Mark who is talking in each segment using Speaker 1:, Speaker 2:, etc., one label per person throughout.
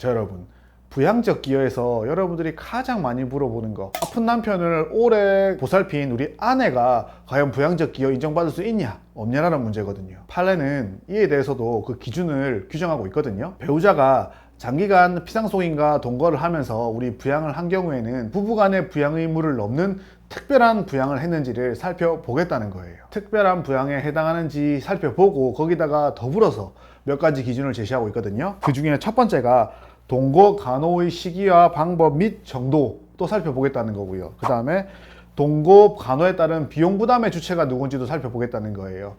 Speaker 1: 자 여러분. 부양적 기여에서 여러분들이 가장 많이 물어보는 거. 아픈 남편을 오래 보살핀 우리 아내가 과연 부양적 기여 인정받을 수 있냐? 없냐라는 문제거든요. 판례는 이에 대해서도 그 기준을 규정하고 있거든요. 배우자가 장기간 피상속인과 동거를 하면서 우리 부양을 한 경우에는 부부간의 부양 의무를 넘는 특별한 부양을 했는지를 살펴보겠다는 거예요. 특별한 부양에 해당하는지 살펴보고 거기다가 더불어서 몇 가지 기준을 제시하고 있거든요. 그 중에 첫 번째가 동거 간호의 시기와 방법 및 정도도 살펴보겠다는 거고요. 그 다음에 동거 간호에 따른 비용 부담의 주체가 누군지도 살펴보겠다는 거예요.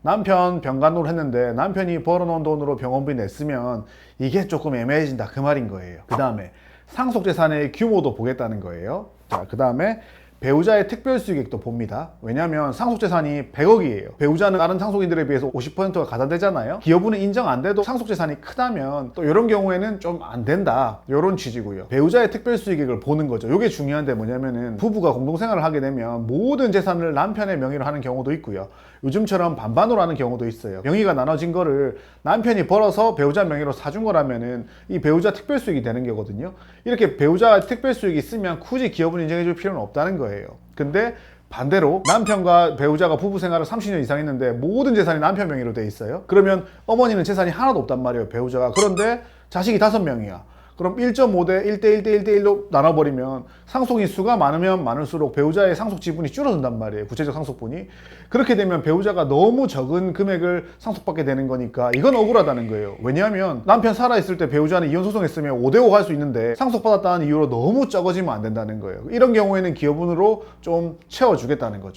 Speaker 1: 남편 병간호를 했는데 남편이 벌어놓은 돈으로 병원비 냈으면 이게 조금 애매해진다 그 말인 거예요. 그 다음에 상속재산의 규모도 보겠다는 거예요. 자, 그 다음에 배우자의 특별 수익액도 봅니다. 왜냐하면 상속 재산이 100억이에요. 배우자는 다른 상속인들에 비해서 50%가 가산되잖아요. 기여부는 인정 안 돼도 상속 재산이 크다면 또 이런 경우에는 좀 안 된다. 이런 취지고요. 배우자의 특별 수익액을 보는 거죠. 이게 중요한데 뭐냐면은 부부가 공동생활을 하게 되면 모든 재산을 남편의 명의로 하는 경우도 있고요. 요즘처럼 반반으로 하는 경우도 있어요. 명의가 나눠진 거를 남편이 벌어서 배우자 명의로 사준 거라면은 이 배우자 특별 수익이 되는 거거든요. 이렇게 배우자 특별 수익이 있으면 굳이 기업을 인정해 줄 필요는 없다는 거예요. 근데 반대로 남편과 배우자가 부부 생활을 30년 이상 했는데 모든 재산이 남편 명의로 돼 있어요. 그러면 어머니는 재산이 하나도 없단 말이에요, 배우자가. 그런데 자식이 다섯 명이야. 그럼 1.5대 1대 1대 1대 1로 나눠버리면 상속 인 수가 많으면 많을수록 배우자의 상속 지분이 줄어든단 말이에요. 구체적 상속분이. 그렇게 되면 배우자가 너무 적은 금액을 상속받게 되는 거니까 이건 억울하다는 거예요. 왜냐하면 남편 살아있을 때 배우자는 이혼 소송했으면 5대5 할 수 있는데 상속받았다는 이유로 너무 적어지면 안 된다는 거예요. 이런 경우에는 기여분으로 좀 채워주겠다는 거죠.